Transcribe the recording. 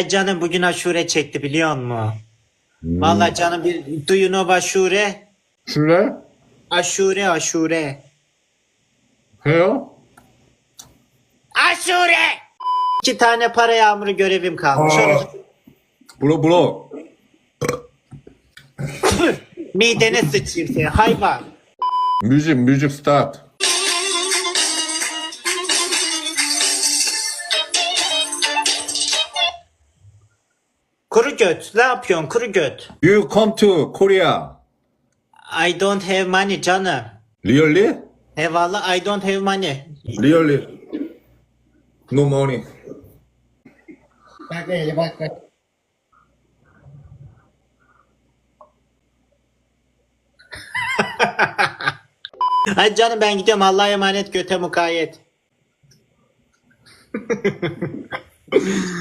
Ay canım bugün aşure çekti biliyor musun? Vallahi canım bir do you know aşure? Şuraya. Aşure aşure. Heo. Aşure! İki tane para yağmuru görevim kalmış. Aa. Onu Bro bro. midene sıçayım seni hayvan. Müzik müzik start. Kuru göt. Ne yapıyorsun kuru göt? You come to Korea. I don't have money canım. Really? Eyvallah I don't have money. Really? No money. Bak öyle bak bak. Hadi canım ben gidiyorum Allah'a emanet göte mukayyet.